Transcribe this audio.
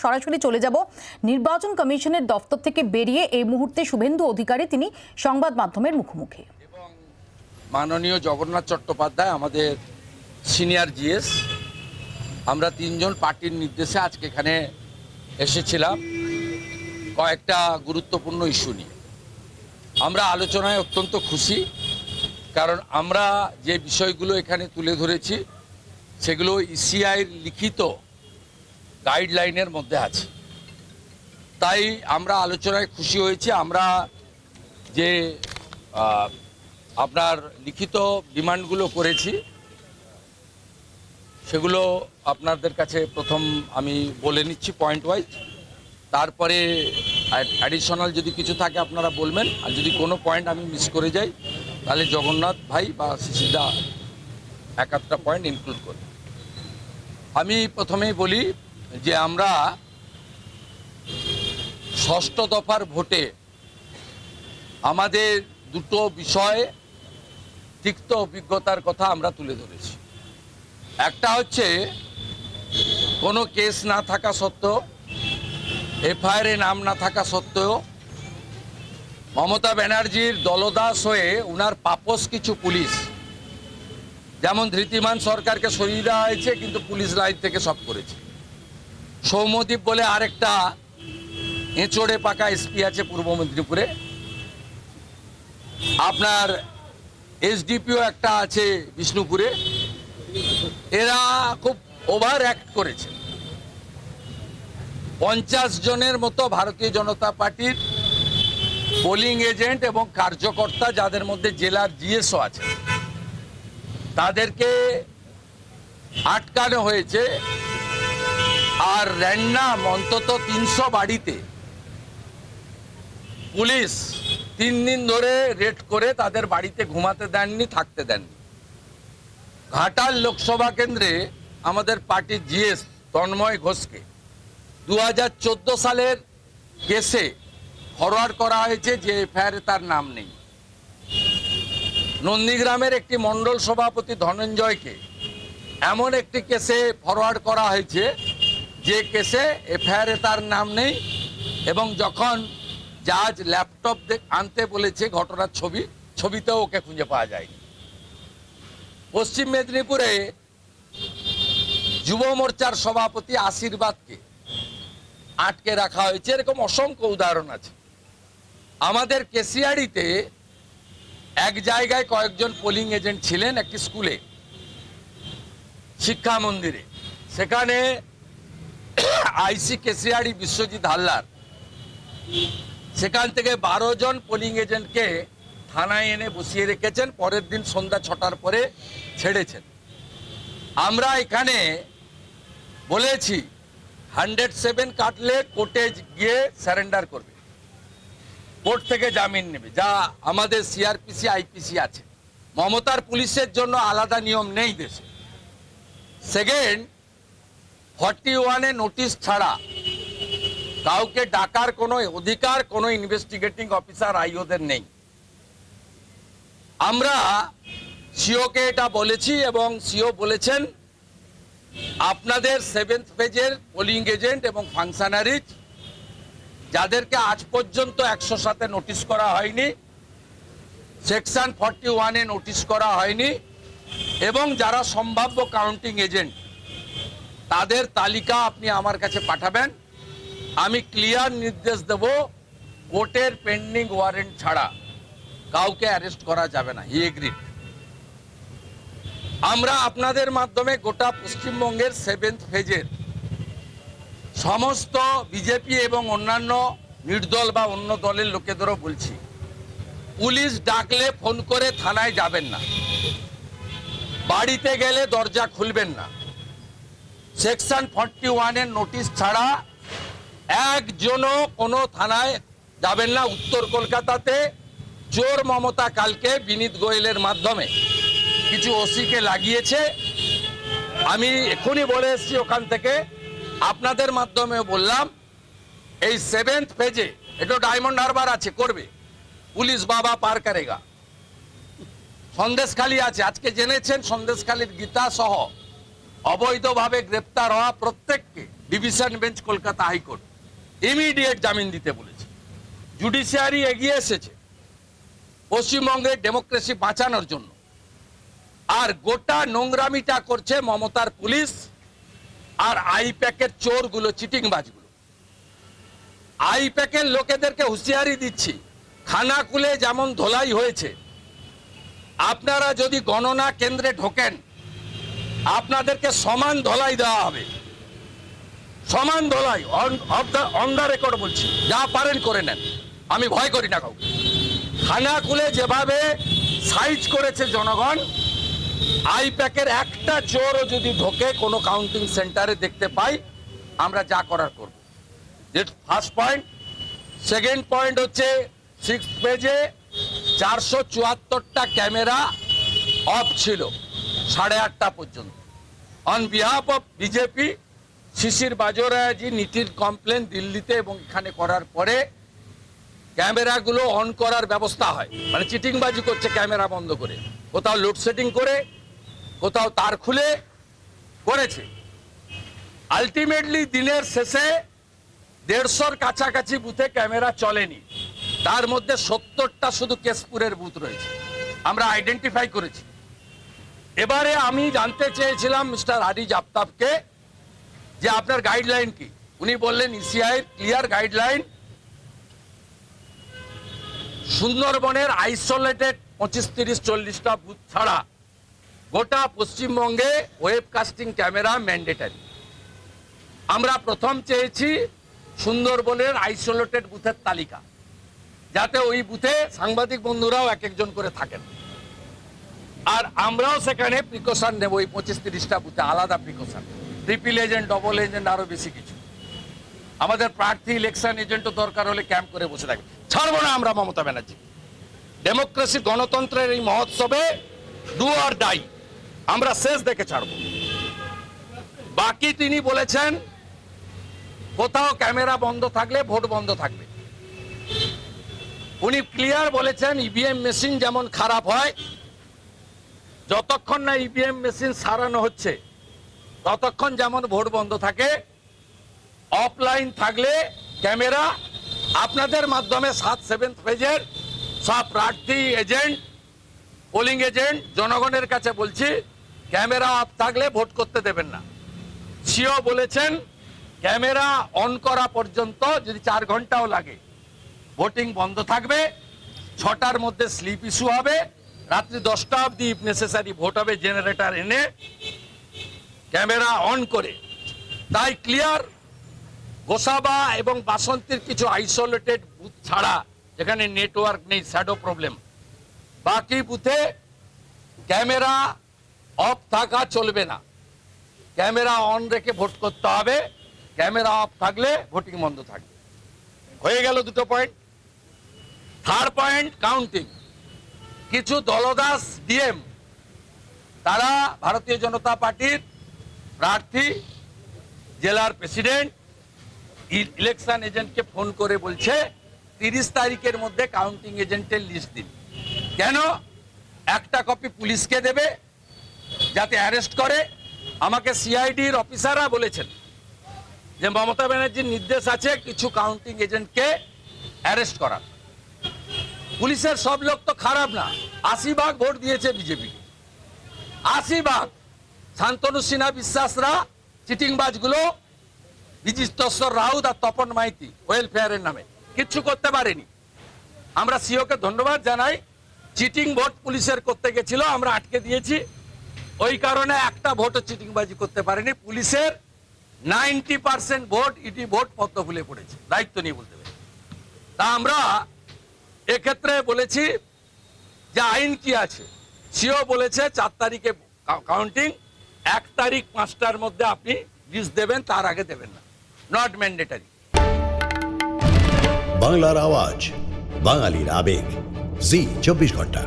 সরাসরি চলে যাব। নির্বাচন কমিশনের দফতর থেকে বেরিয়ে এই মুহূর্তে শুভেন্দু অধিকারী তিনি সংবাদ মাধ্যমের মুখোমুখি। মাননীয় জগন্নাথ চট্টোপাধ্যায় আমাদের সিনিয়র জিএস, আমরা তিনজন পার্টির নির্দেশে আজকে এখানে এসেছিলাম কয়েকটা গুরুত্বপূর্ণ ইস্যু নিয়ে। আমরা আলোচনায় অত্যন্ত খুশি, কারণ আমরা যে বিষয়গুলো এখানে তুলে ধরেছি, সেগুলো ইসিআইয়ের লিখিত গাইডলাইনের মধ্যে আছে। তাই আমরা আলোচনায় খুশি হয়েছি। আমরা যে আপনার লিখিত ডিমান্ডগুলো করেছি, সেগুলো আপনাদের কাছে প্রথম আমি বলে নিচ্ছি পয়েন্ট ওয়াইজ তারপরে অ্যাডিশনাল যদি কিছু থাকে আপনারা বলবেন। আর যদি কোনো পয়েন্ট আমি মিস করে যাই, তাহলে জগন্নাথ ভাই বা শিশিদা এক পয়েন্ট ইনক্লুড করবে আমি প্রথমেই বলি যে আমরা ষষ্ঠ দফার ভোটে আমাদের দুটো বিষয়ে তিক্ত অভিজ্ঞতার কথা আমরা তুলে ধরেছি। একটা হচ্ছে, কোনো কেস না থাকা সত্ত্বেও, এফআইআরে নাম না থাকা সত্ত্বেও, মমতা ব্যানার্জির দলদাস হয়ে উনার পাপস কিছু পুলিশ, যেমন ধৃতিমান সরকারকে সরিয়ে দেওয়া হয়েছে, কিন্তু পুলিশ লাইন থেকে সব করেছে। সৌমদ্বীপ বলে আরেকটা এঁচড়ে পাকা এসপি আছে পূর্ব মেদিনীপুরে। আপনার এসডিপিও একটা আছে বিষ্ণুপুরে। এরা খুব ওভার অ্যাক্ট করেছে। পঞ্চাশ জনের মতো ভারতীয় জনতা পার্টির পোলিং এজেন্ট এবং কার্যকর্তা যাদের মধ্যে জেলার জিএসও আছে, তাদেরকে আটকানো হয়েছে। আর র্যান্ডাম অন্তত তিনশো বাড়িতে। পুলিশ তিন দিন ধরে রেড করে তাদের বাড়িতে ঘুমাতে দেননি, থাকতে দেননি। ঘাটাল লোকসভা কেন্দ্রে আমাদের পার্টির জিএস তন্ময় ঘোষকে দু হাজার চোদ্দ সালের কেসে ফরওয়ার্ড করা হয়েছে যে এফআইআরে তার নাম নেই। নন্দীগ্রামের একটি মণ্ডল সভাপতি ধনঞ্জয়কে এমন একটি কেসে ফরওয়ার্ড করা হয়েছে যে কেসে এফআইআরে তার নাম নেই এবং যখন জাজ ল্যাপটপ আনতে বলেছে ঘটনার ছবি, ছবিতেও ওকে খুঁজে পাওয়া যায়নি। পশ্চিম মেদিনীপুরে যুব মোর্চার সভাপতি আশীর্বাদকে আটকে রাখা হয়েছে। এরকম অসংখ্য উদাহরণ আছে। আমাদের কেসিয়াড়িতে এক জায়গায় কয়েকজন পোলিং এজেন্ট ছিলেন একটি স্কুলে, শিক্ষা মন্দিরে। সেখানে আইসি কেসিয়াড়ি বিশ্বজিৎ হালদার সেখান থেকে বারো জন পোলিং এজেন্টকে থানায় এনে বসিয়ে রেখেছেন, পরের দিন সন্ধ্যা ছটার পরে ছেড়েছেন। আমরা এখানে বলেছি হান্ড্রেড সেভেন কাটলে কোর্টে গিয়ে স্যারেন্ডার করবে। কোর্ট থেকে জামিন নেবে, যা আমাদের সিআরপিসি আইপিসি আছে। মমতার পুলিশের জন্য আলাদা নিয়ম নেই দেশে। সেকেন্ড ফর্টি ওয়ানে নোটিশ ছাড়া কাউকে ডাকার কোনো অধিকার, কোনো ইনভেস্টিগেটিং অফিসার আইওদের নেই। আমরা সিওকে এটা বলেছি এবং সিও বলেছেন, আপনাদের সেভেন্থ পেজের পোলিং এজেন্ট এবং ফাংশনারিজ, যাদেরকে আজ পর্যন্ত একশো সাথে নোটিশ করা হয়নি, সেকশন ফর্টি ওয়ানে নোটিশ করা হয়নি, এবং যারা সম্ভাব্য কাউন্টিং এজেন্ট তাদের তালিকা আপনি আমার কাছে পাঠাবেন। আমি ক্লিয়ার নির্দেশ দেব, কোর্টের পেন্ডিং ওয়ারেন্ট ছাড়া। কাউকে অ্যারেস্ট করা যাবে না হি এগ্রিড আমরা আপনাদের মাধ্যমে গোটা পশ্চিমবঙ্গের সেভেন্থ ফেজের সমস্ত বিজেপি এবং অন্যান্য নির্দল বা অন্য দলের লোকেদেরও বলছি, পুলিশ ডাকলে ফোন করে থানায় যাবেন না। বাড়িতে গেলে দরজা খুলবেন না। সেকশন ফর্টি ওয়ানের নোটিশ ছাড়া একজনও কোনো থানায় যাবেন না উত্তর কলকাতাতে। চোর মমতা কালকে বিনীত গোয়েলের মাধ্যমে। কিছু ওসিকে লাগিয়েছে। আমি এখনই বলে এসেছি ওখান থেকে। আপনাদের মাধ্যমে বললাম, এই সেভেন্থ পেজে এটা ডায়মন্ড হারবার আছে, করবে। পুলিশ বাবা পার করেগা। সন্দেশখালী আছে, আজকে জেনেছেন সন্দেশখালীর গীতা সহ অবৈধভাবে গ্রেপ্তার হওয়া প্রত্যেককে division bench Kolkata high court immediate জামিন দিতে বলেছে। জুডিশিয়ারি এগিয়ে এসেছে পশ্চিমবঙ্গের ডেমোক্রেসি বাঁচানোর জন্য। আর গোটা নোংরামিটা করছে মমতার পুলিশ আর আইপ্যাকের চোরগুলো, চিটিংবাজগুলো। আইপ্যাকের লোকেদেরকে হুঁশিয়ারি দিচ্ছি, খানাকুলে যেমন ধোলাই হয়েছে, আপনারা যদি গণনা কেন্দ্রে ঢোকেন আপনাদেরকে সমান ধলাই দেওয়া হবে। সমান ধলাই অন দ্য রেকর্ড বলছি। যা পারেন করে নেন। আমি ভয় করি না কাউকে। খানা খুলে যেভাবে সাইজ করেছে জনগণ, আইপ্যাকের একটা চোরও যদি ঢোকে কোনো কাউন্টিং সেন্টারে দেখতে পাই, আমরা যা করার করব। ফার্স্ট পয়েন্ট সেকেন্ড পয়েন্ট হচ্ছে সিক্স পেজে চারশো চুয়াত্তরটা ক্যামেরা অফ ছিল। সাড়ে আটটা পর্যন্ত। On behalf of BJP Shishir বাজোরাজি নীতির কমপ্লেন দিল্লিতে এবং এখানে করার পরে ক্যামেরাগুলো অন করার ব্যবস্থা হয়। মানে চিটিংবাজি করছে ক্যামেরা বন্ধ করে। কোথাও লোডশেডিং করে, কোথাও তার খুলে করেছে। আলটিমেটলি দিনের শেষে দেড়শোর কাছাকাছি বুথে ক্যামেরা চলেনি। তার মধ্যে সত্তরটা শুধু কেশপুরের বুথ রয়েছে। আমরা আইডেন্টিফাই করেছি। এবারে আমি জানতে চেয়েছিলাম মিস্টার হারিজ আফতাবকে যে আপনার গাইডলাইন কি? উনি বললেন ইসিআই ক্লিয়ার গাইডলাইন সুন্দরবনের আইসোলেটেড পঁচিশ, তিরিশ, চল্লিশটা বুথ ছাড়া গোটা পশ্চিমবঙ্গে ওয়েবকাস্টিং ক্যামেরা ম্যান্ডেটারি আমরা প্রথম চেয়েছি সুন্দরবনের আইসোলেটেড বুথের তালিকা, যাতে ওই বুথে সাংবাদিক বন্ধুরাও এক একজন করে থাকেন। আর আমরাও সেখানে প্রিকশন নেব। ওই পঁচিশ তিরিশটা বুথে আলাদা precaution triple agent double agent আরও বেশি কিছু। আমাদের প্রার্থী ইলেকশন এজেন্টও দরকার হলে ক্যাম্প করে বসে থাকি ছাড়বো না আমরা মমতা ব্যানার্জি। ডেমোক্রেসি গণতন্ত্রের এই মহোৎসবে ডু আর ডাই আমরা শেষ দেখে ছাড়বো। বাকি তিনি বলেছেন, কোথাও ক্যামেরা বন্ধ থাকলে ভোট বন্ধ থাকবে। উনি ক্লিয়ার বলেছেন ইভিএম মেশিন যেমন খারাপ হয় যতক্ষণ না ইভিএম মেশিন সারানো হচ্ছে, ততক্ষণ যেমন ভোট বন্ধ থাকে অফলাইন থাকলে ক্যামেরা আপনাদের মাধ্যমে সাত সেভেন্থ পেজের সব প্রার্থী এজেন্ট পোলিং এজেন্ট জনগণের কাছে বলছি, ক্যামেরা অফ থাকলে ভোট করতে দেবেন না। সিও বলেছেন, ক্যামেরা অন করা পর্যন্ত যদি চার ঘন্টাও লাগে ভোটিং বন্ধ থাকবে, ছটার মধ্যে স্লিপ ইস্যু হবে রাত্রি দশটা অবধি নেসেসারি ভোট হবে জেনারেটার এনে ক্যামেরা অন করে। তাই ক্লিয়ার গোসাবা এবং বাসন্তীর কিছু আইসোলেটেড বুথ ছাড়া যেখানে নেটওয়ার্ক নেই শ্যাডো প্রবলেম বাকি বুথে ক্যামেরা অফ থাকা চলবে না। ক্যামেরা অন রেখে ভোট করতে হবে। ক্যামেরা অফ থাকলে ভোটিং বন্ধ থাকবে। হয়ে গেল দুটো পয়েন্ট থার্ড পয়েন্ট কাউন্টিং কিছু দলদাস ডিএম তারা ভারতীয় জনতা পার্টির প্রার্থী, জেলার প্রেসিডেন্ট ইলেকশন এজেন্টকে ফোন করে বলছে, তিরিশ তারিখের মধ্যে কাউন্টিং এজেন্টের লিস্ট দিন। কেন? একটা কপি পুলিশকে দেবে, যাতে অ্যারেস্ট করে। আমাকে সিআইডির অফিসাররা বলেছেন যে মমতা ব্যানার্জির নির্দেশ আছে কিছু কাউন্টিং এজেন্টকে অ্যারেস্ট করার। পুলিশের সব লোক তো খারাপ না। আশি ভাগ ভোট দিয়েছে বিজেপি। আশি ভাগ। শান্তনু সিনহা বিশ্বাসরা চিটিংবাজগুলো বিজিতস্বর রাউত আর তপন মাইতি ওয়েলফেয়ারের নামে। কিচ্ছু করতে পারেনি। আমরা সিওকে ধন্যবাদ জানাই। চিটিং ভোট পুলিশের করতে গেছিল, আমরা আটকে দিয়েছি। ওই কারণে একটা ভোটও চিটিংবাজি করতে পারেনি। পুলিশের নাইনটি পার্সেন্ট ভোট ইটি ভোট পদ্ম ফুলে পড়েছে। দায়িত্ব নিয়ে বলতে পারি। তা আমরা এক্ষেত্রে বলেছি যে আইন কি আছে? সেও বলেছে চার তারিখে কাউন্টিং এক তারিখ পাঁচটার মধ্যে আপনি লিস্ট দেবেন, তার আগে দেবেন না। নট ম্যান্ডেটারি বাংলার আওয়াজ, বাঙালির আবেগ। জি, চব্বিশ ঘণ্টা।